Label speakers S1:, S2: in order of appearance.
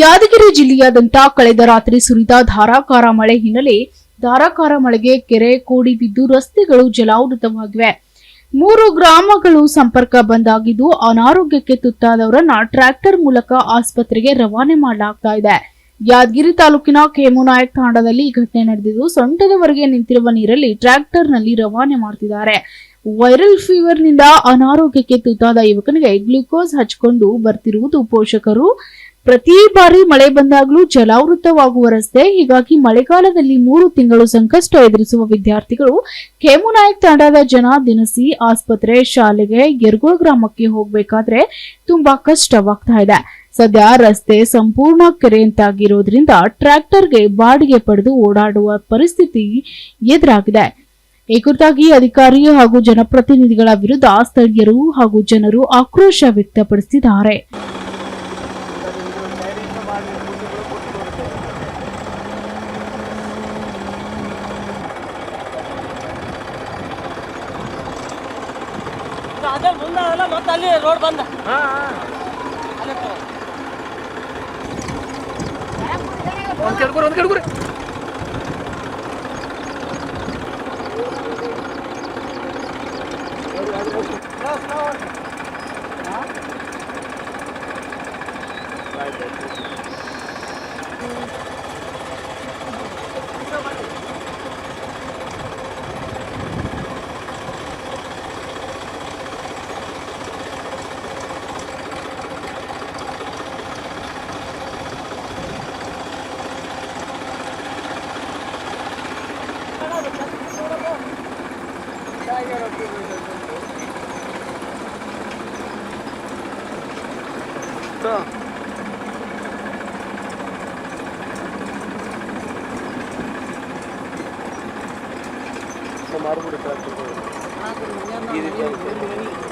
S1: ಯಾದಗಿರಿ ಜಿಲ್ಲೆಯಾದ್ಯಂತ ಕಳೆದ ರಾತ್ರಿ ಸುರಿದ ಧಾರಾಕಾರ ಮಳೆ ಹಿನ್ನೆಲೆ ಧಾರಾಕಾರ ಮಳೆಗೆ ಕೆರೆ ಕೋಡಿ ಬಿದ್ದು ರಸ್ತೆಗಳು ಜಲಾವೃತವಾಗಿವೆ. ಮೂರು ಗ್ರಾಮಗಳು ಸಂಪರ್ಕ ಬಂದ್ ಆಗಿದ್ದು ಅನಾರೋಗ್ಯಕ್ಕೆ ತುತ್ತಾದವರನ್ನ ಟ್ರ್ಯಾಕ್ಟರ್ ಮೂಲಕ ಆಸ್ಪತ್ರೆಗೆ ರವಾನೆ ಮಾಡಲಾಗ್ತಾ ಇದೆ. ಯಾದಗಿರಿ ತಾಲೂಕಿನ ಕೇಮುನಾಯಕ್ ತಾಂಡದಲ್ಲಿ ಈ ಘಟನೆ ನಡೆದಿದ್ದು ಸೊಂಟದವರೆಗೆ ನಿಂತಿರುವ ನೀರಲ್ಲಿ ಟ್ರ್ಯಾಕ್ಟರ್ನಲ್ಲಿ ರವಾನೆ ಮಾಡ್ತಿದ್ದಾರೆ. ವೈರಲ್ ಫೀವರ್ನಿಂದ ಅನಾರೋಗ್ಯಕ್ಕೆ ತುತ್ತಾದ ಯುವಕನಿಗೆ ಗ್ಲೂಕೋಸ್ ಹಚ್ಚಿಕೊಂಡು ಬರ್ತಿರುವುದು ಪೋಷಕರು. ಪ್ರತಿ ಬಾರಿ ಮಳೆ ಬಂದಾಗಲೂ ಜಲಾವೃತವಾಗುವ ರಸ್ತೆ. ಹೀಗಾಗಿ ಮಳೆಗಾಲದಲ್ಲಿ ಮೂರು ತಿಂಗಳು ಸಂಕಷ್ಟ ಎದುರಿಸುವ ವಿದ್ಯಾರ್ಥಿಗಳು ಕೇಮುನಾಯಕ್ ತಂಡದ ಜನ ದಿನಸಿ ಆಸ್ಪತ್ರೆ ಶಾಲೆಗೆ ಯರ್ಗೋಳ್ ಗ್ರಾಮಕ್ಕೆ ಹೋಗಬೇಕಾದ್ರೆ ತುಂಬಾ ಕಷ್ಟವಾಗ್ತಾ ಇದೆ. ಸದ್ಯ ರಸ್ತೆ ಸಂಪೂರ್ಣ ಕೆರೆಯಂತಾಗಿರೋದ್ರಿಂದ ಟ್ರ್ಯಾಕ್ಟರ್ಗೆ ಬಾಡಿಗೆ ಪಡೆದು ಓಡಾಡುವ ಪರಿಸ್ಥಿತಿ ಎದುರಾಗಿದೆ. ಈ ಕುರಿತಾಗಿ ಅಧಿಕಾರಿ ಹಾಗೂ ಜನಪ್ರತಿನಿಧಿಗಳ ವಿರುದ್ಧ ಸ್ಥಳೀಯರು ಹಾಗೂ ಜನರು ಆಕ್ರೋಶ ವ್ಯಕ್ತಪಡಿಸಿದ್ದಾರೆ.
S2: ಅದೇ ಮುಂದೆ ಅಲ್ಲ ಮತ್ತೆ ಅಲ್ಲಿ ರೋಡ್ ಬಂದ
S3: ಒಂದ್ ಕೆಡ್ಕೊರಿ ಒಂದ್ ಕೆಡ್ಕೊರಿ
S2: Та. Що марбури трактор? Марбури, я на